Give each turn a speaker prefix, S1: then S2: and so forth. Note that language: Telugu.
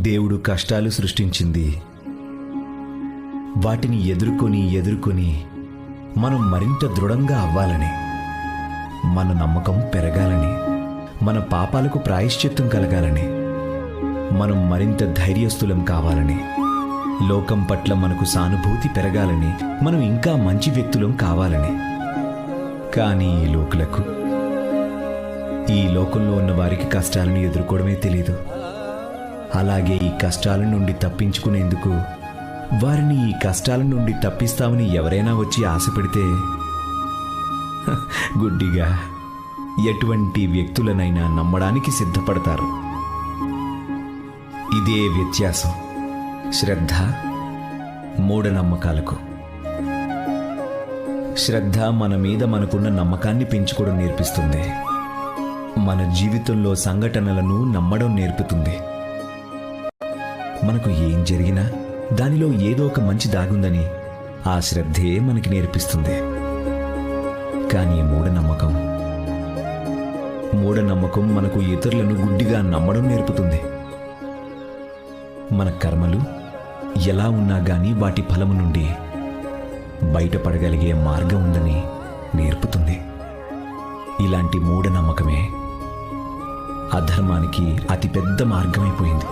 S1: దేవుడు కష్టాలు సృష్టించింది. వాటిని ఎదుర్కొని ఎదుర్కొని మనం మరింత దృఢంగా అవ్వాలని మన నమ్మకం పెరగాలని మన పాపాలకు ప్రాయశ్చిత్తం కలగాలని మనం మరింత ధైర్యస్థులం కావాలని లోకం పట్ల మనకు సానుభూతి పెరగాలని మనం ఇంకా మంచి వ్యక్తులం కావాలని. కానీ ఈ లోకులకు ఈ లోకంలో ఉన్న వారికి కష్టాలను ఎదుర్కోవడమే తెలియదు అలాగే ఈ కష్టాల నుండి తప్పించుకునేందుకు వారిని ఈ కష్టాల నుండి తప్పిస్తామని ఎవరైనా వచ్చి ఆశపెడితే గుడ్డిగా ఎటువంటి వ్యక్తులనైనా నమ్మడానికి సిద్ధపడతారు. ఇదే వ్యత్యాసం. శ్రద్ధ మూఢనమ్మకాలకు. శ్రద్ధ మన మీద మనకున్న నమ్మకాన్ని పెంచుకోవడం నేర్పిస్తుంది. మన జీవితంలో సంఘటనలను నమ్మడం నేర్పుతుంది. మనకు ఏం జరిగినా దానిలో ఏదో ఒక మంచి దాగుందని ఆ శ్రద్ధే మనకి నేర్పిస్తుంది. కానీ మూఢనమ్మకం మూఢనమ్మకం మనకు ఇతరులను గుడ్డిగా నమ్మడం నేర్పుతుంది. మన కర్మలు ఎలా ఉన్నా గాని వాటి ఫలము నుండి బయటపడగలిగే మార్గం ఉందని నేర్పుతుంది. ఇలాంటి మూఢనమ్మకమే అధర్మానికి అతిపెద్ద మార్గమైపోయింది.